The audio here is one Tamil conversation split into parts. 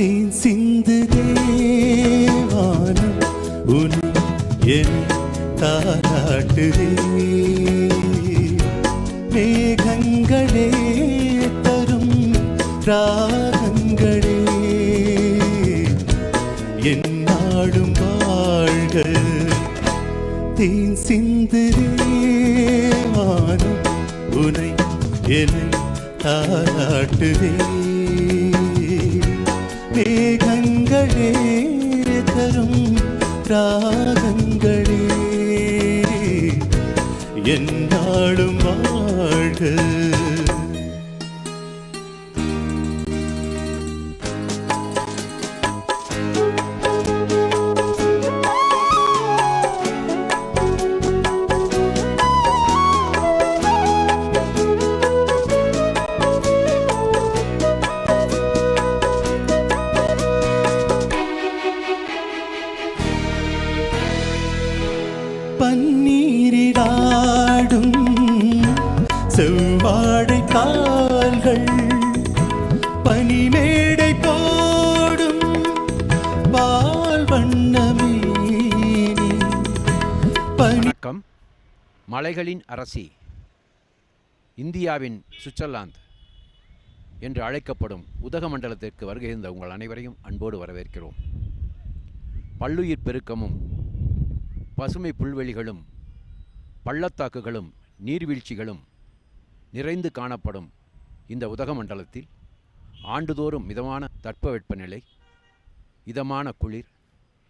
சிந்தித்தேன் சிந்து தேவானம் உன் என் தாராட்டுதே. மேகங்களே தரும் ராகங்களே என் நாடும் வாழ்கள் தேன் சிந்து உனை என தாராட்டுதே. மேகங்களே தரும் ராகங்களே. என்னாலும் வாழ்க. பன்னீரிடாடும் செவ்வாழை கால்கள் பனிமேடை போடும் பால் வண்ணமே வணக்கம். மலைகளின் அரசி இந்தியாவின் சுவிட்சர்லாந்து என்று அழைக்கப்படும் உதகமண்டலத்திற்கு வருகை இருந்த உங்கள் அனைவரையும் அன்போடு வரவேற்கிறோம். பல்லுயிர் பெருக்கமும் பசுமை புல்வெளிகளும் பள்ளத்தாக்குகளும் நீர்வீழ்ச்சிகளும் நிறைந்து காணப்படும் இந்த உதகமண்டலத்தில் ஆண்டுதோறும் மிதமான தட்பவெப்பநிலை இதமான குளிர்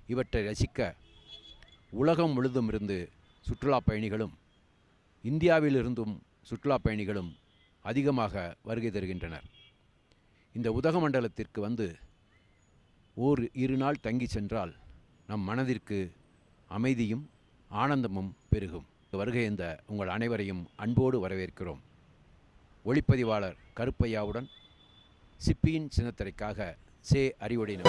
இவற்றை ரசிக்க உலகம் முழுதும் இருந்து சுற்றுலா பயணிகளும் இந்தியாவிலிருந்தும் சுற்றுலா பயணிகளும் அதிகமாக வருகை தருகின்றனர். இந்த உதகமண்டலத்திற்கு வந்து ஓர் இரு நாள் தங்கி சென்றால் நம் மனதிற்கு அமைதியும் ஆனந்தமும் பெருகும். வருகை இந்த உங்கள் அனைவரையும் அன்போடு வரவேற்கிறோம். ஒளிப்பதிவாளர் கருப்பையாவுடன் சிப்பியின் சின்னத்திரைக்காக சே அறிவுடையினர்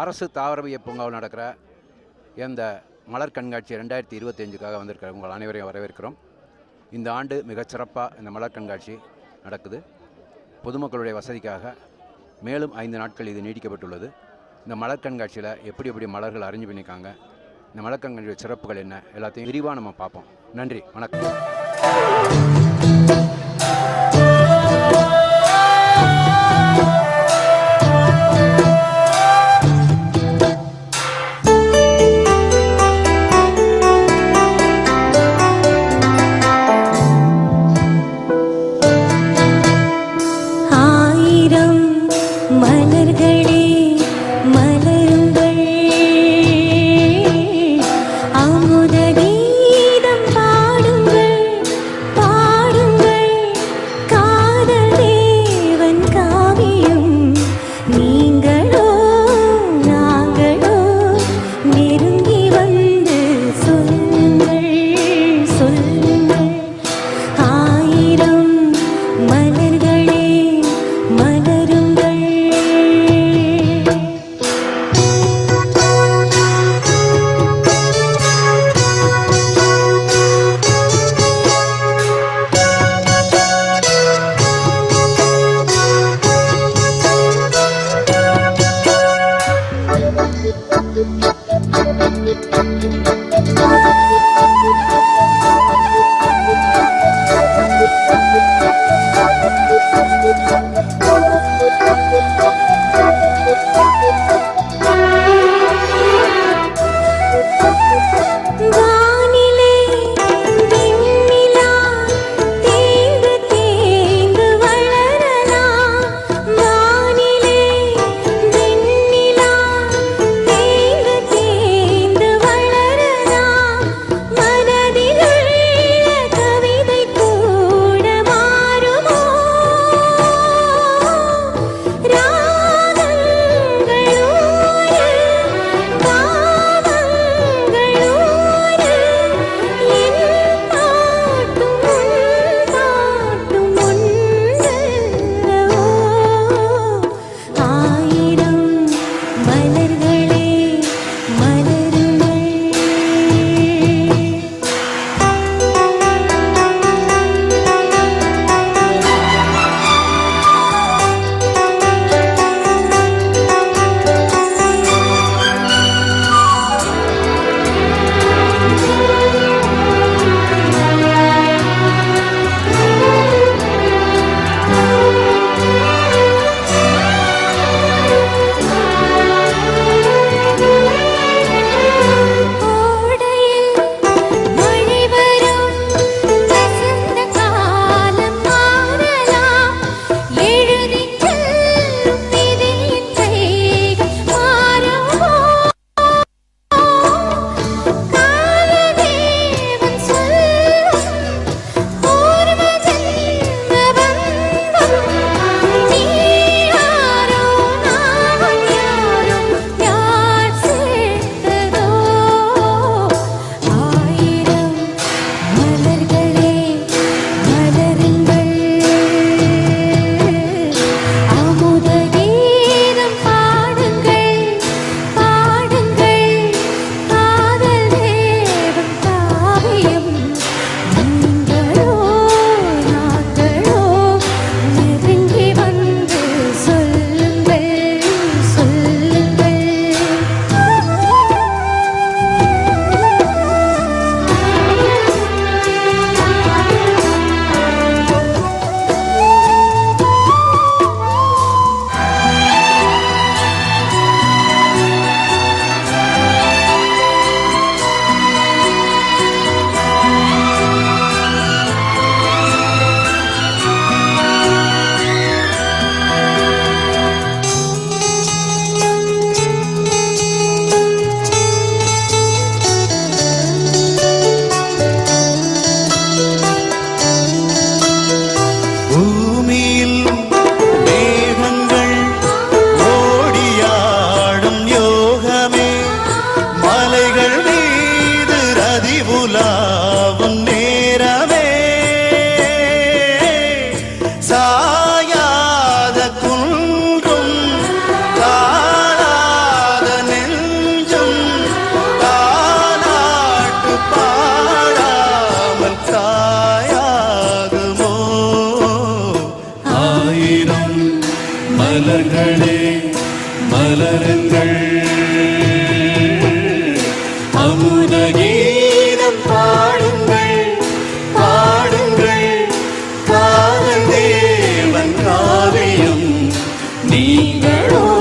அரசு தாவரவியல் பூங்காவில் நடக்கிற இந்த மலர் கண்காட்சி ரெண்டாயிரத்தி இருபத்தஞ்சுக்காக வந்திருக்கிற உங்கள் அனைவரையும் வரவேற்கிறோம். இந்த ஆண்டு மிகச்சிறப்பாக இந்த மலர் கண்காட்சி நடக்குது. பொதுமக்களுடைய வசதிக்காக மேலும் ஐந்து நாட்கள் இது நீடிக்கப்பட்டுள்ளது இந்த மலர் கண்காட்சியில் எப்படி எப்படி மலர்கள் அறிஞ்சு பண்ணியிருக்காங்க இந்த மலர் கண்காட்சியோட சிறப்புகள் என்ன எல்லாத்தையும் விரிவாக நம்ம பார்ப்போம். நன்றி வணக்கம். நீரும் மலர்களே மலருங்கள். அமுத கீதம் பாடுங்கள் பாடுங்கள். காதல் தேவன் காவியம். நீங்களோ